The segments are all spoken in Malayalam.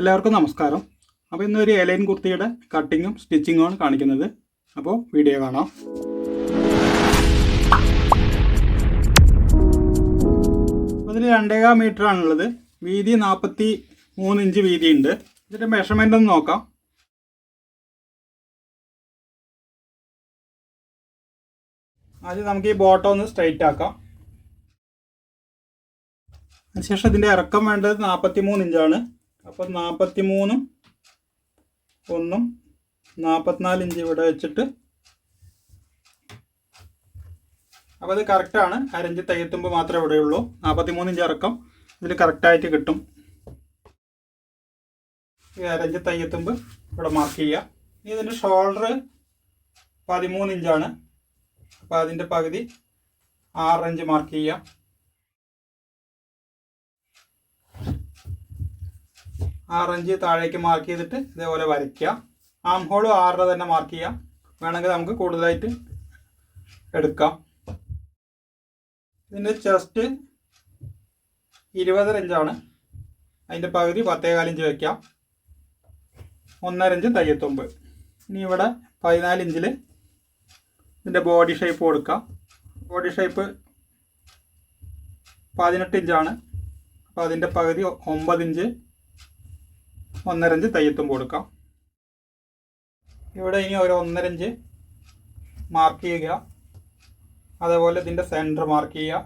എല്ലാവർക്കും നമസ്കാരം. അപ്പോൾ ഇന്നൊരു എലൈൻ കുർത്തിയുടെ കട്ടിങ്ങും സ്റ്റിച്ചിങ്ങും ആണ് കാണിക്കുന്നത്. അപ്പോൾ വീഡിയോ കാണാം. അതിൽ രണ്ടേകാ രണ്ടേകാൽ മീറ്റർ ആണുള്ളത്. വീതി നാൽപ്പത്തി മൂന്ന് ഇഞ്ച് വീതിയുണ്ട്. ഇതിന്റെ മെഷർമെന്റ് ഒന്ന് നോക്കാം. ആദ്യം നമുക്ക് ഈ ബോട്ടം ഒന്ന് സ്ട്രൈറ്റ് ആക്കാം. അതിനുശേഷം ഇതിന്റെ ഇറക്കം വേണ്ടത് നാൽപ്പത്തി മൂന്ന് ഇഞ്ചാണ്. അപ്പോൾ നാൽപ്പത്തി മൂന്നും ഒന്നും നാൽപ്പത്തിനാല് ഇഞ്ച് ഇവിടെ വെച്ചിട്ട് അപ്പോൾ അത് കറക്റ്റാണ് അരഞ്ച് തയ്യത്തുമ്പോൾ മാത്രമേ ഇവിടെയുള്ളൂ നാൽപ്പത്തി മൂന്ന് ഇഞ്ച് ഇറക്കം. ഇതിൽ കറക്റ്റായിട്ട് കിട്ടും. ഈ അരഞ്ച് തയ്യത്തുമ്പ് ഇവിടെ മാർക്ക് ചെയ്യുക. ഇനി ഇതിന്റെ ഷോൾഡർ പതിമൂന്ന് ഇഞ്ചാണ്. അപ്പോൾ അതിന്റെ പകുതി ആറ് ഇഞ്ച് മാർക്ക് ചെയ്യാം ആറഞ്ച് താഴേക്ക് മാർക്ക് ചെയ്തിട്ട് ഇതേപോലെ വരയ്ക്കുക. ആം ഹോൾ ആറര തന്നെ മാർക്ക് ചെയ്യാം വേണമെങ്കിൽ നമുക്ക് കൂടുതലായിട്ട് എടുക്കാം. ഇതിന്റെ ചെസ്റ്റ് ഇരുപതര ഇഞ്ചാണ് അതിന്റെ പകുതി പത്തേകാലിഞ്ച് വയ്ക്കാം ഒന്നര ഇഞ്ച് തയ്യത്തൊമ്പ്. ഇനി ഇവിടെ പതിനാല് ഇഞ്ചിൽ ഇതിന്റെ ബോഡി ഷേപ്പ് കൊടുക്കാം. ബോഡി ഷേപ്പ് പതിനെട്ട് ഇഞ്ചാണ് അപ്പോൾ അതിന്റെ പകുതി ഒമ്പത് ഇഞ്ച് ഒന്നരഞ്ച് തയ്യത്തും കൊടുക്കാം. ഇവിടെ ഇനി ഒരു ഒന്നരഞ്ച് മാർക്ക് ചെയ്യുക. അതേപോലെ ഇതിന്റെ സെന്റർ മാർക്ക് ചെയ്യുക.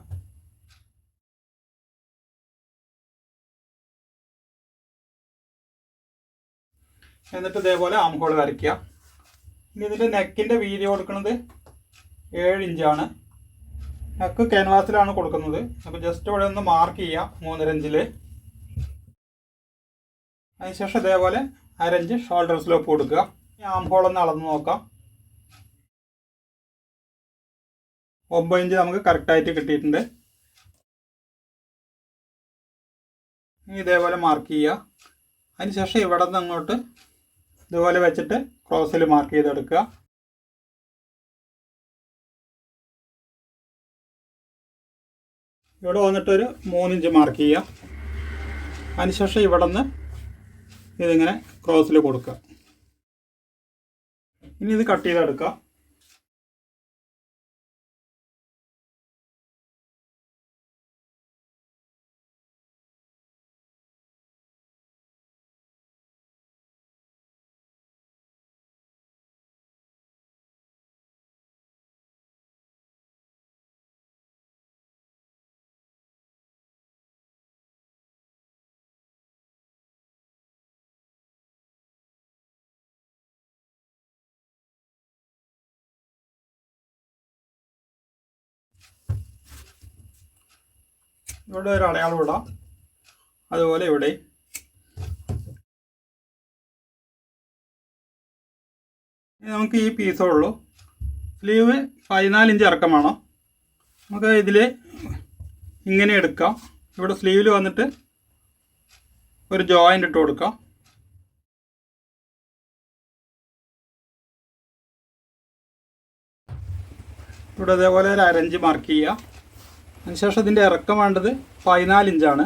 എന്നിട്ട് ഇതേപോലെ ആം ഹോൾ വരയ്ക്കുക. ഇനി ഇതിന്റെ നെക്കിന്റെ വീതി കൊടുക്കുന്നത് ഏഴ് ഇഞ്ചാണ് നെക്ക് ക്യാൻവാസിലാണ് കൊടുക്കുന്നത്. അപ്പോൾ ജസ്റ്റ് ഇവിടെ ഒന്ന് മാർക്ക് ചെയ്യുക മൂന്നര ഇഞ്ചിൽ അതിനുശേഷം ഇതേപോലെ അരഞ്ച് ഷോൾഡർ സ്ലോപ്പ് കൊടുക്കുക. ആം ഹോൾ ഒന്ന് അളന്ന് നോക്കാം. ഒമ്പത് ഇഞ്ച് നമുക്ക് കറക്റ്റായിട്ട് കിട്ടിയിട്ടുണ്ട്. ഇതേപോലെ മാർക്ക് ചെയ്യുക. അതിനുശേഷം ഇവിടെ നിന്ന് അങ്ങോട്ട് ഇതുപോലെ വെച്ചിട്ട് ക്രോസിൽ മാർക്ക് ചെയ്തെടുക്കുക. ഇവിടെ വന്നിട്ടൊരു മൂന്നിഞ്ച് മാർക്ക് ചെയ്യുക. അതിനുശേഷം ഇവിടെ നിന്ന് ഇതിങ്ങനെ ക്രോസിൽ കൊടുക്കുക. ഇനി ഇത് കട്ട് ചെയ്തെടുക്കുക. ഇവിടെ ഒരു അടയാളം ഇടാം. അതുപോലെ ഇവിടെ. നമുക്ക് ഈ പീസേ ഉള്ളൂ. സ്ലീവ് പതിനാല് ഇഞ്ച് ഇറക്കം വേണം. നമുക്ക് ഇതിൽ ഇങ്ങനെ എടുക്കാം. ഇവിടെ സ്ലീവിൽ വന്നിട്ട് ഒരു ജോയിന്റ് ഇട്ട് കൊടുക്കാം. ഇവിടെ അതേപോലെ ഒരു അരഞ്ച് മാർക്ക് ചെയ്യുക അതിനുശേഷം ഇതിന്റെ ഇറക്കം വേണ്ടത് പതിനാല് ഇഞ്ചാണ്.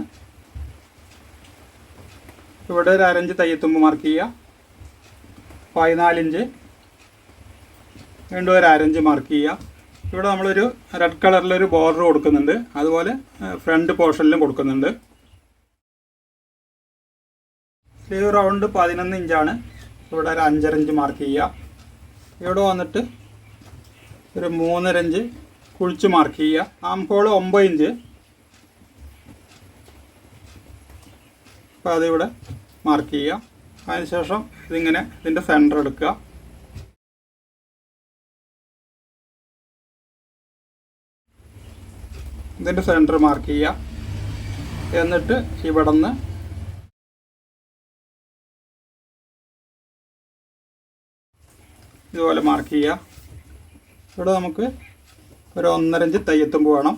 ഇവിടെ ഒരു അരഞ്ച് തയ്യത്തുമ്പ് മാർക്ക് ചെയ്യുക. പതിനാലിഞ്ച് വീണ്ടും ഒരു അരഞ്ച് മാർക്ക് ചെയ്യുക. ഇവിടെ നമ്മളൊരു റെഡ് കളറിലൊരു ബോർഡർ കൊടുക്കുന്നുണ്ട്. അതുപോലെ ഫ്രണ്ട് പോർഷനിലും കൊടുക്കുന്നുണ്ട്. സ്ലീവ് റൗണ്ട് പതിനൊന്ന് ഇഞ്ചാണ്. ഇവിടെ ഒരു അഞ്ചര ഇഞ്ച് മാർക്ക് ചെയ്യുക. ഇവിടെ വന്നിട്ട് ഒരു മൂന്നര ഇഞ്ച് കുഴിച്ച് മാർക്ക് ചെയ്യുക. ആം ഹോൾ ഒമ്പത് ഇഞ്ച് അപ്പോൾ അതിവിടെ മാർക്ക് ചെയ്യുക. അതിനുശേഷം ഇതിങ്ങനെ ഇതിന്റെ സെന്റർ എടുക്കുക. ഇതിന്റെ സെന്റർ മാർക്ക് ചെയ്യുക. എന്നിട്ട് ഇവിടെ നിന്ന് ഇതുപോലെ മാർക്ക് ചെയ്യുക. ഇവിടെ നമുക്ക് ഒരു ഒന്നരഞ്ച് തയ്യത്തുമ്പ് വേണം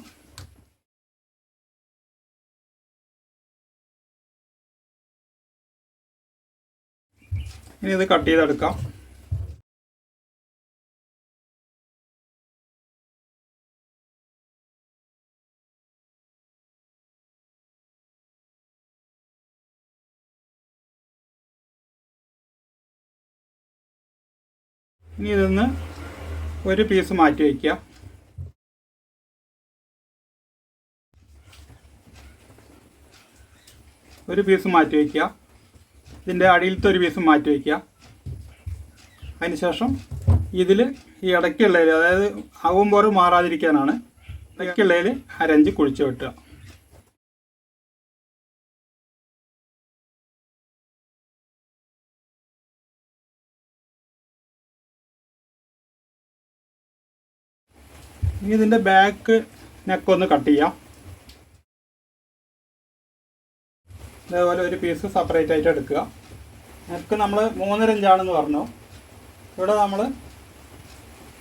ഇനി ഇത് കട്ട് ചെയ്തെടുക്കാം. ഇനി ഇതൊന്ന് ഒരു പീസ് മാറ്റി വയ്ക്കാം ഒരു പീസ് മാറ്റി വയ്ക്കുക ഇതിന്റെ അടിയിലത്തെ ഒരു പീസ് മാറ്റി വയ്ക്കുക അതിനുശേഷം ഇതിൽ ഈ ഇടയ്ക്കുള്ളതിൽ അതായത് ആകുമ്പോൾ മാറാതിരിക്കാനാണ് ഇടയ്ക്കുള്ളതിൽ അരഞ്ച് കുഴിച്ച് വെട്ടുക. ഇനി ഇതിന്റെ ബാക്ക് നെക്കൊന്ന് കട്ട് ചെയ്യാം. അതേപോലെ ഒരു പീസ് സെപ്പറേറ്റ് ആയിട്ട് എടുക്കുക. നെക്ക് നമ്മൾ മൂന്നര ഇഞ്ചാണെന്ന് പറഞ്ഞു. ഇവിടെ നമ്മൾ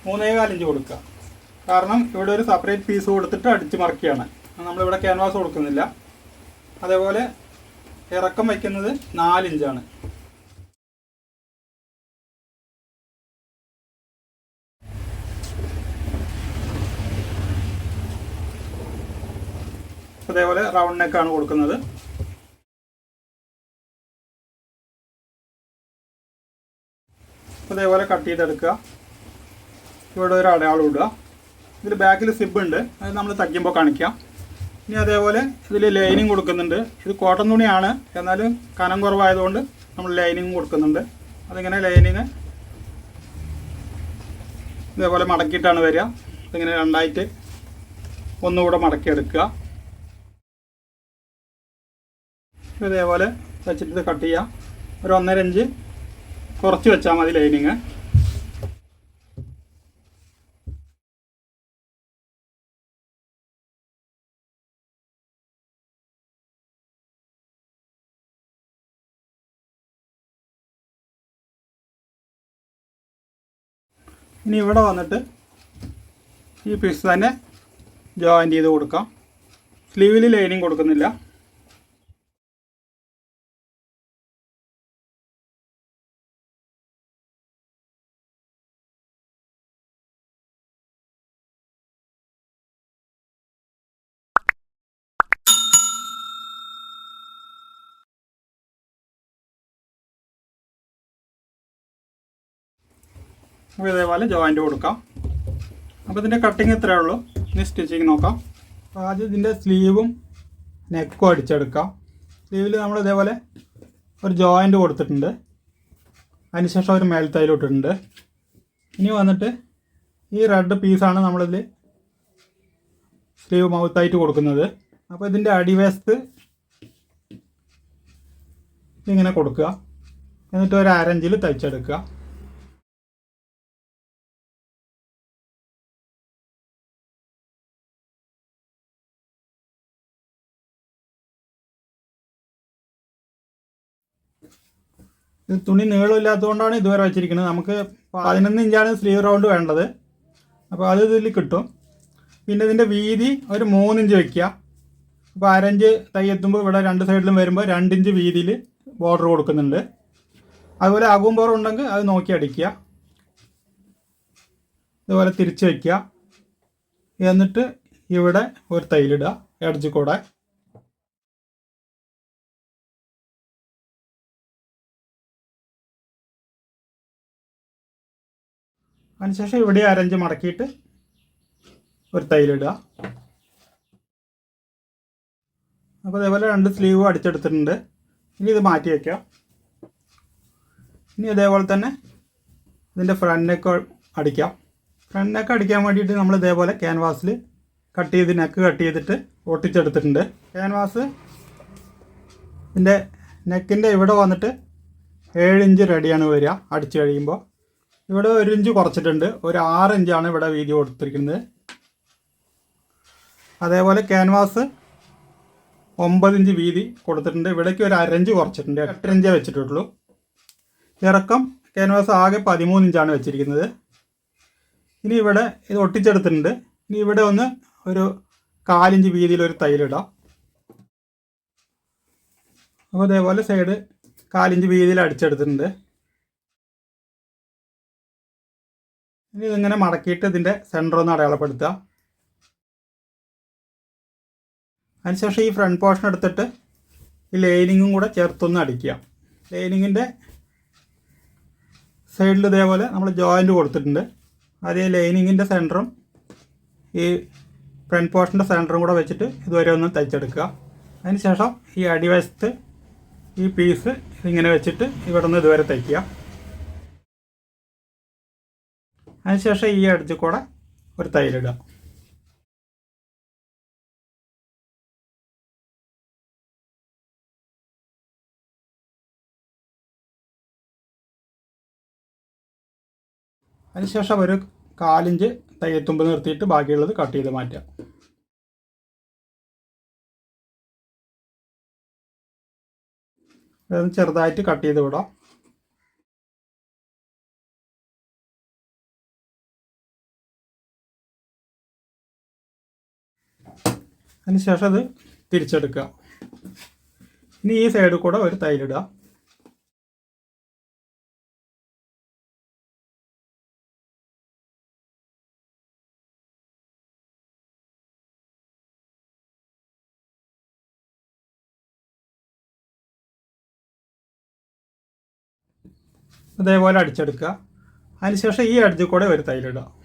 മൂന്നേകാൽ ഇഞ്ച് കൊടുക്കുക. കാരണം ഇവിടെ ഒരു സെപ്പറേറ്റ് പീസ് കൊടുത്തിട്ട് അടിച്ച് മറക്കുകയാണ്. നമ്മളിവിടെ ക്യാൻവാസ് കൊടുക്കുന്നില്ല. അതേപോലെ ഇറക്കം വയ്ക്കുന്നത് നാലിഞ്ചാണ് അതേപോലെ റൗണ്ട് നെക്കാണ് കൊടുക്കുന്നത്. അതേപോലെ കട്ട് ചെയ്തെടുക്കുക ഇവിടെ ഒരു അടയാളം ഇടുക. ഇതിൽ ബാക്കിൽ സിബ് ഉണ്ട്. അത് നമ്മൾ തയ്ക്കുമ്പോൾ കാണിക്കാം. ഇനി അതേപോലെ ഇതിൽ ലൈനിങ് കൊടുക്കുന്നുണ്ട്. ഇത് കോട്ടൺ തുണിയാണ്. എന്നാലും കനം കുറവായതുകൊണ്ട് നമ്മൾ ലൈനിങ് കൊടുക്കുന്നുണ്ട്. അതിങ്ങനെ ലൈനിങ് ഇതേപോലെ മടക്കിയിട്ടാണ് വരിക. ഇതിങ്ങനെ രണ്ടായിട്ട് ഒന്നുകൂടെ മടക്കിയെടുക്കുക. ഇതേപോലെ വെച്ചിട്ട് ഇത് കട്ട് ചെയ്യാം. ഒരു ഒന്നര ഇഞ്ച് കുറച്ച് വെച്ചാൽ മതി ലൈനിങ്. ഇനി ഇവിടെ വന്നിട്ട് ഈ പീസ് തന്നെ ജോയിൻ ചെയ്ത് കൊടുക്കാം. സ്ലീവിൽ ലൈനിങ് കൊടുക്കുന്നില്ല. അപ്പോൾ ഇതേപോലെ ജോയിന്റ് കൊടുക്കാം. അപ്പോൾ ഇതിന്റെ കട്ടിങ് ഇത്രയേ ഉള്ളൂ. ഇനി സ്റ്റിച്ചിങ് നോക്കാം. അപ്പോൾ ആദ്യം ഇതിന്റെ സ്ലീവും നെക്കും അടിച്ചെടുക്കാം. സ്ലീവിൽ നമ്മൾ ഇതേപോലെ ഒരു ജോയിന്റ് കൊടുത്തിട്ടുണ്ട്. അതിനുശേഷം ഒരു മേൽത്തൈൽ ഇട്ടിട്ടുണ്ട്. ഇനി വന്നിട്ട് ഈ റെഡ് പീസാണ് നമ്മളിതിൽ സ്ലീവ് മൗത്തായിട്ട് കൊടുക്കുന്നത്. അപ്പോൾ ഇതിന്റെ അടിവശത്ത് ഇങ്ങനെ കൊടുക്കുക. എന്നിട്ട് ഒരു അരഞ്ചിൽ തയ്ച്ചെടുക്കുക. ഇത് തുണി നീളമില്ലാത്തതുകൊണ്ടാണ് ഇതുവരെ വെച്ചിരിക്കുന്നത്. നമുക്ക് പതിനൊന്ന് ഇഞ്ചാണ് സ്ലീവ് റൗണ്ട് വേണ്ടത്. അപ്പോൾ അത് ഇതിൽ കിട്ടും. പിന്നെ ഇതിന്റെ വീതി ഒരു മൂന്നിഞ്ച് വയ്ക്കുക അപ്പോൾ അരഞ്ച് തൈ എത്തുമ്പോൾ ഇവിടെ രണ്ട് സൈഡിലും വരുമ്പോൾ രണ്ടിഞ്ച് വീതിയിൽ ബോർഡർ കൊടുക്കുന്നുണ്ട്. അതുപോലെ അകുമ്പോർ ഉണ്ടെങ്കിൽ അത് നോക്കി അടിക്കുക. ഇതുപോലെ തിരിച്ച് വയ്ക്കുക എന്നിട്ട് ഇവിടെ ഒരു തൈലിടുക എഡ്ജ് കൂടെ അതിനുശേഷം ഇവിടെ അരഞ്ച് മടക്കിയിട്ട് ഒരു തൈലിടുക അപ്പോൾ അതേപോലെ രണ്ട് സ്ലീവ് അടിച്ചെടുത്തിട്ടുണ്ട്. ഇനി ഇത് മാറ്റി വയ്ക്കാം ഇനി അതേപോലെ തന്നെ ഇതിന്റെ ഫ്രണ്ട് നെക്ക് അടിക്കാം. ഫ്രണ്ട് നെക്ക് അടിക്കാൻ വേണ്ടിയിട്ട് നമ്മൾ ഇതേപോലെ ക്യാൻവാസിൽ കട്ട് ചെയ്ത് നെക്ക് കട്ട് ചെയ്തിട്ട് ഒട്ടിച്ചെടുത്തിട്ടുണ്ട്. ക്യാൻവാസ് ഇതിന്റെ നെക്കിന്റെ ഇവിടെ വന്നിട്ട് ഏഴ് ഇഞ്ച് റെഡിയാണ് വരിക. അടിച്ചു കഴിയുമ്പോൾ ഇവിടെ ഒരു ഇഞ്ച് കുറച്ചിട്ടുണ്ട്. ഒരു ആറ് ഇഞ്ചാണ് ഇവിടെ വീതി കൊടുത്തിരിക്കുന്നത്. അതേപോലെ ക്യാൻവാസ് ഒമ്പത് ഇഞ്ച് വീതി കൊടുത്തിട്ടുണ്ട്. ഇവിടേക്ക് ഒരു അരഞ്ച് കുറച്ചിട്ടുണ്ട്. എട്ട് ഇഞ്ചേ വെച്ചിട്ടുള്ളൂ. ഇറക്കം ക്യാൻവാസ് ആകെ പതിമൂന്ന് ഇഞ്ചാണ് വെച്ചിരിക്കുന്നത്. ഇനി ഇവിടെ ഇത് ഒട്ടിച്ചെടുത്തിട്ടുണ്ട്. ഇനി ഇവിടെ ഒന്ന് ഒരു കാലിഞ്ച് വീതിയിൽ ഒരു തൈലിടാം. അപ്പോൾ അതേപോലെ സൈഡ് കാലിഞ്ച് വീതിയിൽ അടിച്ചെടുത്തിട്ടുണ്ട്. ഇനി ഇതിങ്ങനെ മടക്കിയിട്ട് ഇതിന്റെ സെന്റർ ഒന്ന് അടയാളപ്പെടുത്തുക. അതിനുശേഷം ഈ ഫ്രണ്ട് പോർഷൻ എടുത്തിട്ട് ഈ ലൈനിങ്ങും കൂടെ ചേർത്തൊന്ന് അടിക്കുക. ലൈനിങ്ങിന്റെ സൈഡിൽ ഇതേപോലെ നമ്മൾ ജോയിന്റ് കൊടുത്തിട്ടുണ്ട്. അത് ലൈനിങ്ങിന്റെ സെന്ററും ഈ ഫ്രണ്ട് പോർഷന്റെ സെന്ററും കൂടെ വെച്ചിട്ട് ഇതുവരെ ഒന്ന് തയ്ച്ചെടുക്കുക. അതിനുശേഷം ഈ അടിവശത്ത് ഈ പീസ് ഇങ്ങനെ വെച്ചിട്ട് ഇവിടെ നിന്ന് ഇതുവരെ തയ്ക്കുക. അതിനുശേഷം ഈ അടിച്ച് കൂടെ ഒരു തൈലിടുക അതിനുശേഷം ഒരു കാലിഞ്ച് തയ്യത്തുമ്പ് നിർത്തിയിട്ട് ബാക്കിയുള്ളത് കട്ട് ചെയ്ത് മാറ്റുക ചെറുതായിട്ട് കട്ട് ചെയ്ത് വിടാം. അതിനുശേഷം അത് തിരിച്ചെടുക്കുക. ഇനി ഈ സൈഡിൽ കൂടെ ഒരു തൈലിടുക അതേപോലെ അടിച്ചെടുക്കുക. അതിനുശേഷം ഈ അടിച്ചിൽ കൂടെ ഒരു തൈലിടുക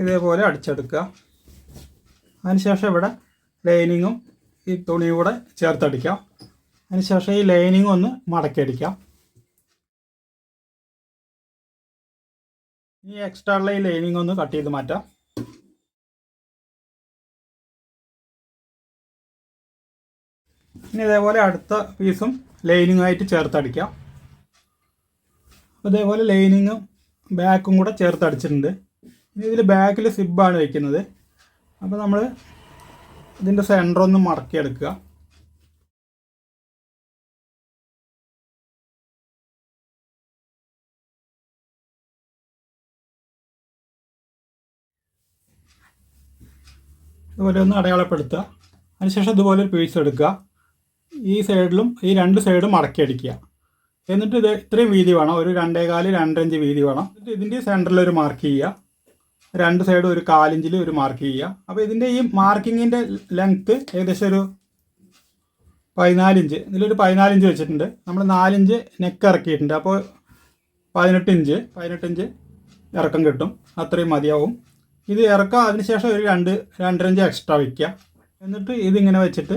ഇതേപോലെ അടിച്ചെടുക്കുക. അതിനുശേഷം ഇവിടെ ലൈനിങ്ങും ഈ തുണിയും കൂടെ ചേർത്തടിക്കാം. അതിനുശേഷം ഈ ലൈനിങ് ഒന്ന് മടക്കി അടിക്കാം ഈ എക്സ്ട്രാ ഉള്ള ഈ ലൈനിങ് ഒന്ന് കട്ട് ചെയ്ത് മാറ്റാം. ഇനി ഇതേപോലെ അടുത്ത പീസും ലൈനിങ്ങായിട്ട് ചേർത്തടിക്കാം. അതേപോലെ ലൈനിങ്ങും ബാക്കും കൂടെ ചേർത്തടിച്ചിട്ടുണ്ട്. ഇനി ഇതിൽ ബാക്കിൽ സിബാണ് വെക്കുന്നത്. അപ്പോൾ നമ്മൾ ഇതിന്റെ സെന്റർ ഒന്ന് മടക്കിയെടുക്കുക. ഇതുപോലെ ഒന്ന് അടയാളപ്പെടുത്തുക. അതിനുശേഷം ഇതുപോലെ ഒരു പീസ് എടുക്കുക. ഈ സൈഡിലും ഈ രണ്ട് സൈഡും മടക്കി അടിക്കുക എന്നിട്ട് ഇത് ഇത്രയും വീതി വേണം. ഒരു രണ്ടേകാൽ രണ്ടഞ്ച് വീതി വേണം. എന്നിട്ട് ഇതിന്റെ സെന്ററിൽ ഒരു മാർക്ക് ചെയ്യുക. രണ്ട് സൈഡും ഒരു കാലിഞ്ചിൽ ഒരു മാർക്ക് ചെയ്യുക. അപ്പോൾ ഇതിന്റെ ഈ മാർക്കിങ്ങിന്റെ ലെങ്ത്ത് ഏകദേശം ഒരു പതിനാലിഞ്ച് ഇതിലൊരു പതിനാലിഞ്ച് വെച്ചിട്ടുണ്ട്. നമ്മൾ നാലിഞ്ച് നെക്ക് ഇറക്കിയിട്ടുണ്ട്. അപ്പോൾ പതിനെട്ട് ഇഞ്ച് പതിനെട്ട് ഇഞ്ച് ഇറക്കം കിട്ടും. അത്രയും മതിയാവും. ഇത് ഇറക്കുക. അതിനുശേഷം ഒരു രണ്ട് രണ്ടര ഇഞ്ച് എക്സ്ട്രാ വയ്ക്കുക എന്നിട്ട് ഇതിങ്ങനെ വെച്ചിട്ട്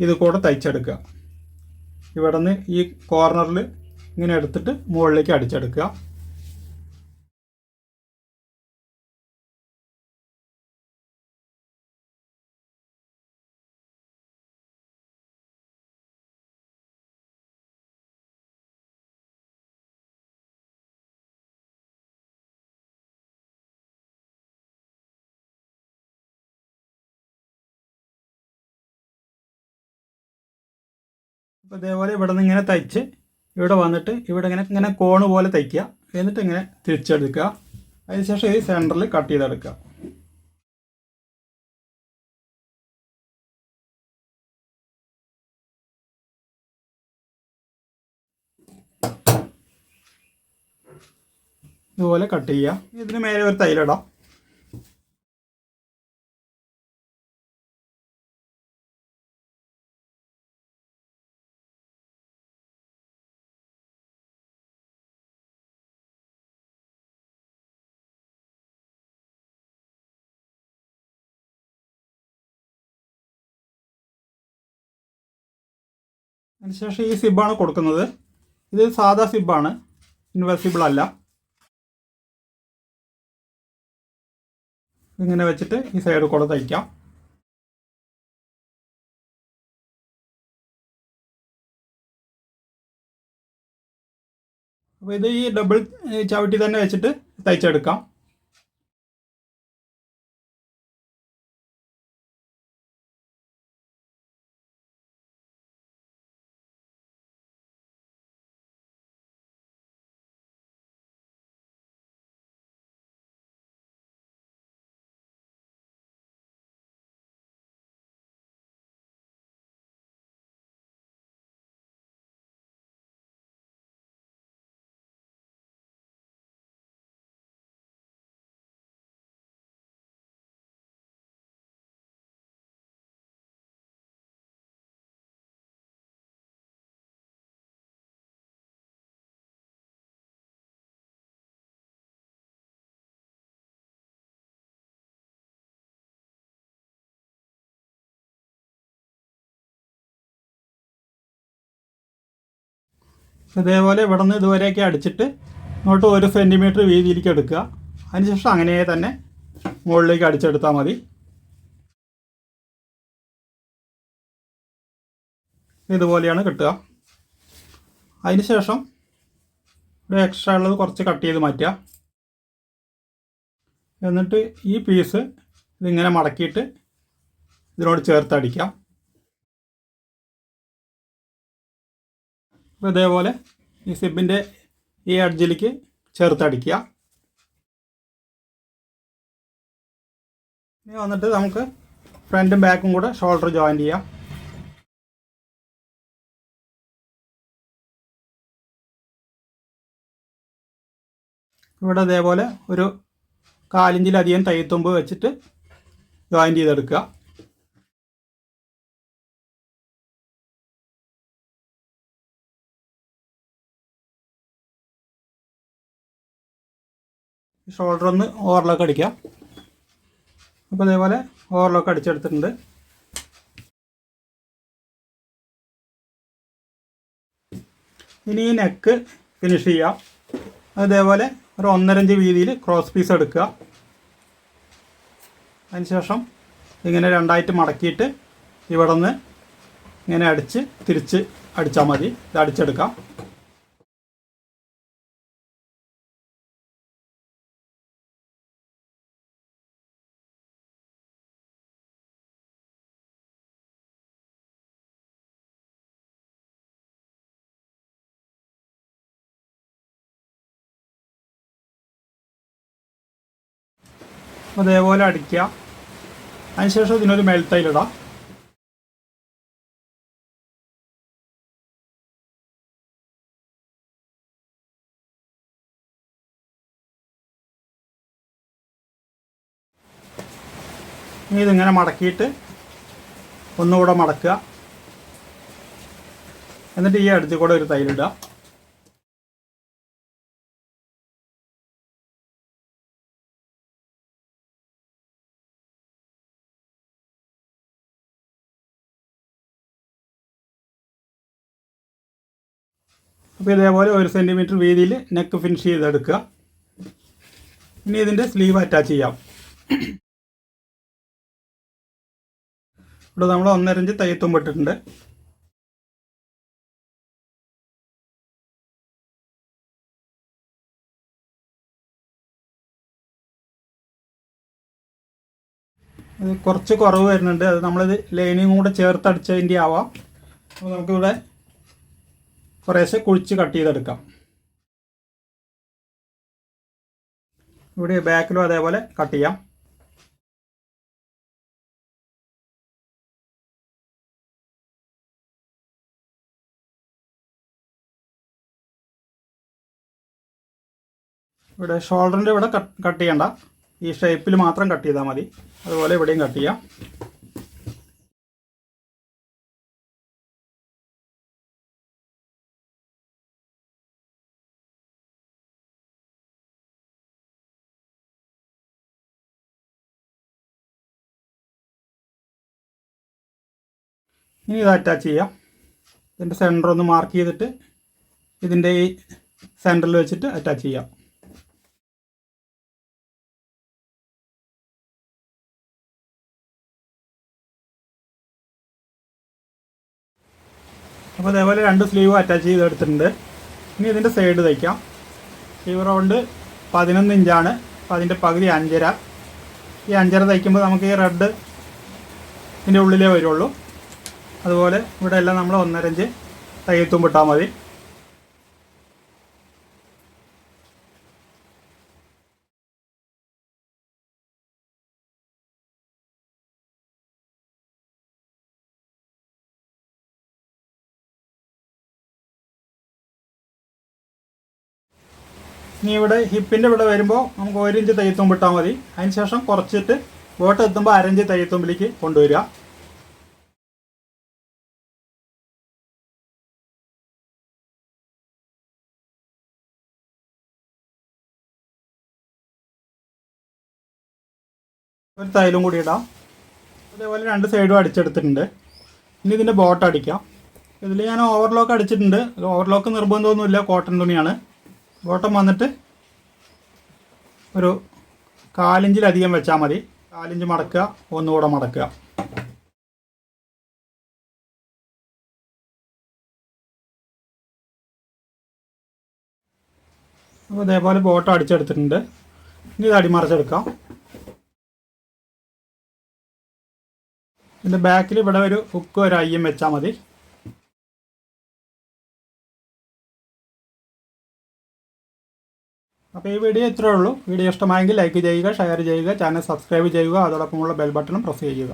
ഇത് കൂടെ തയ്ച്ചെടുക്കുക. ഇവിടെ നിന്ന് ഈ കോർണറിൽ ഇങ്ങനെ എടുത്തിട്ട് മുകളിലേക്ക് അടിച്ചെടുക്കുക. അപ്പോൾ ഇതേപോലെ ഇവിടെ നിന്ന് ഇങ്ങനെ തയ്ച്ച് ഇവിടെ വന്നിട്ട് ഇവിടെ ഇങ്ങനെ ഇങ്ങനെ കോണ് പോലെ തയ്ക്കുക. എന്നിട്ട് ഇങ്ങനെ തിരിച്ചെടുക്കുക. അതിനുശേഷം ഈ സെന്ററിൽ കട്ട് ചെയ്തെടുക്കുക. ഇതുപോലെ കട്ട് ചെയ്യുക. ഇതിന് മേലെ ഒരു തൈലിടാം അതിനുശേഷം ഈ സിബാണ് കൊടുക്കുന്നത്. ഇത് സാധാ സിബാണ്. ഇൻവെർസിബിൾ അല്ല. ഇങ്ങനെ വെച്ചിട്ട് ഈ സൈഡ് കൂടെ തയ്ക്കാം. അപ്പോൾ ഇത് ഈ ഡബിൾ ചവിട്ടി തന്നെ വെച്ചിട്ട് തയ്ച്ചെടുക്കാം. ഇതേപോലെ ഇവിടെ നിന്ന് ഇതുവരെയൊക്കെ അടിച്ചിട്ട് ഇങ്ങോട്ട് ഒരു സെന്റിമീറ്റർ വീതിയിലേക്ക് എടുക്കുക. അതിനുശേഷം അങ്ങനെ തന്നെ മുകളിലേക്ക് അടിച്ചെടുത്താൽ മതി. ഇതുപോലെയാണ് കിട്ടുക. അതിനുശേഷം ഇവിടെ എക്സ്ട്രാ ഉള്ളത് കുറച്ച് കട്ട് ചെയ്ത് മാറ്റുക. എന്നിട്ട് ഈ പീസ് ഇതിങ്ങനെ മടക്കിയിട്ട് ഇതിനോട് ചേർത്ത് അടിക്കാം ഇതേപോലെ ഈ സിബിന്റെ ഈ അഡ്ജിലേക്ക് ചേർത്തടിക്കുക. ഇനി വന്നിട്ട് നമുക്ക് ഫ്രണ്ടും ബാക്കും കൂടെ ഷോൾഡർ ജോയിൻ ചെയ്യാം. ഇവിടെ ഇതേപോലെ ഒരു കാലിഞ്ചിലധികം തയ്യത്തുമ്പ് വെച്ചിട്ട് ജോയിൻ ചെയ്തെടുക്കുക. ഷോൾഡർ ഒന്ന് ഓവർലോക്ക് അടിക്കാം അപ്പോൾ അതേപോലെ ഓവർലോക്ക് അടിച്ചെടുത്തിട്ടുണ്ട്. ഇനി ഈ നെക്ക് ഫിനിഷ് ചെയ്യാം. അതേപോലെ ഒരു ഒന്നരഞ്ച് വീതിയിൽ ക്രോസ് പീസ് എടുക്കുക. അതിനുശേഷം ഇങ്ങനെ രണ്ടായിട്ട് മടക്കിയിട്ട് ഇവിടെ നിന്ന് ഇങ്ങനെ അടിച്ച് തിരിച്ച് അടിച്ചാൽ മതി. ഇത് അടിച്ചെടുക്കാം. അതേപോലെ അടിക്കുക. അതിനുശേഷം ഇതിനൊരു മെൽത്തയിലിടാം ഇനി ഇതിങ്ങനെ മടക്കിയിട്ട് ഒന്നുകൂടെ മടക്കുക. എന്നിട്ട് ഈ അടുത്ത് കൂടെ ഒരു തൈലിടുക. അപ്പോൾ ഇതേപോലെ ഒരു സെന്റിമീറ്റർ വീതിയിൽ നെക്ക് ഫിനിഷ് ചെയ്തെടുക്കുക. ഇനി ഇതിന്റെ സ്ലീവ് അറ്റാച്ച് ചെയ്യാം. ഇവിടെ നമ്മൾ ഒന്നരഞ്ച് തയ്യത്തും പെട്ടിട്ടുണ്ട് കുറച്ച് കുറവ് വരുന്നുണ്ട്. അത് നമ്മളിത് ലൈനിങ് കൂടെ ചേർത്തടിച്ചതിന്റെ ആവാം. അപ്പോൾ നമുക്കിവിടെ കുറേശ്ശെ കുഴിച്ച് കട്ട് ചെയ്തെടുക്കാം. ഇവിടെ ബാക്കിലും അതേപോലെ കട്ട് ചെയ്യാം. ഇവിടെ ഷോൾഡറിന്റെ ഇവിടെ കട്ട് ചെയ്യണ്ട. ഈ ഷേപ്പിൽ മാത്രം കട്ട് ചെയ്താൽ മതി. അതുപോലെ ഇവിടെയും കട്ട് ചെയ്യാം. ഇനി ഇത് അറ്റാച്ച് ചെയ്യാം. ഇതിന്റെ സെന്റർ ഒന്ന് മാർക്ക് ചെയ്തിട്ട് ഇതിന്റെ ഈ സെന്ററിൽ വെച്ചിട്ട് അറ്റാച്ച് ചെയ്യാം. അപ്പോൾ അതേപോലെ രണ്ട് സ്ലീവ് അറ്റാച്ച് ചെയ്ത് ചെയ്തെടുത്തിട്ടുണ്ട്. ഇനി ഇതിന്റെ സൈഡ് തയ്ക്കാം. സ്ലീവ് റൗണ്ട് പതിനൊന്ന് ഇഞ്ചാണ് അപ്പോൾ അതിന്റെ പകുതി അഞ്ചര. ഈ അഞ്ചര തയ്ക്കുമ്പോൾ നമുക്ക് ഈ റെഡ് ഇതിന്റെ ഉള്ളിലേ വരുള്ളൂ. അതുപോലെ ഇവിടെ എല്ലാം നമ്മൾ ഒന്നരഞ്ച് തയ്യത്തും വിട്ടാൽ മതി. ഇനി ഇവിടെ ഹിപ്പിന്റെ ഇവിടെ വരുമ്പോൾ നമുക്ക് ഒരു ഇഞ്ച് തയ്യത്തും വിട്ടാൽ മതി. അതിന് ശേഷം കുറച്ചിട്ട് ബോട്ട് എത്തുമ്പോൾ അരഞ്ച് തയ്യത്തുമ്പിലേക്ക് കൊണ്ടുവരിക. ഒരു തൈലും കൂടി ഇടാം. അതേപോലെ രണ്ട് സൈഡും അടിച്ചെടുത്തിട്ടുണ്ട്. ഇനി ഇതിന്റെ ബോട്ട് അടിക്കാം. ഇതിൽ ഞാൻ ഓവർലോക്ക് അടിച്ചിട്ടുണ്ട്. ഓവർലോക്ക് നിർബന്ധമൊന്നുമില്ല കോട്ടൺ തുണിയാണ്. ബോട്ടം വന്നിട്ട് ഒരു കാലിഞ്ചിലധികം വെച്ചാൽ മതി. കാലിഞ്ച് മടക്കുക ഒന്നുകൂടെ മടക്കുക. അപ്പോൾ ഇതേപോലെ ബോട്ടം അടിച്ചെടുത്തിട്ടുണ്ട്. ഇനി ഇത് അടിമറിച്ചെടുക്കാം. ഇതിന്റെ ബാക്കിൽ ഇവിടെ ഒരു ഹുക്ക് ഒരു അയ്യം വെച്ചാൽ മതി. അപ്പോൾ ഈ വീഡിയോ ഇത്രയേ ഉള്ളൂ. വീഡിയോ ഇഷ്ടമായെങ്കിൽ ലൈക്ക് ചെയ്യുക ഷെയർ ചെയ്യുക ചാനൽ സബ്സ്ക്രൈബ് ചെയ്യുക അതോടൊപ്പമുള്ള ബെൽ ബട്ടണും പ്രസ് ചെയ്യുക.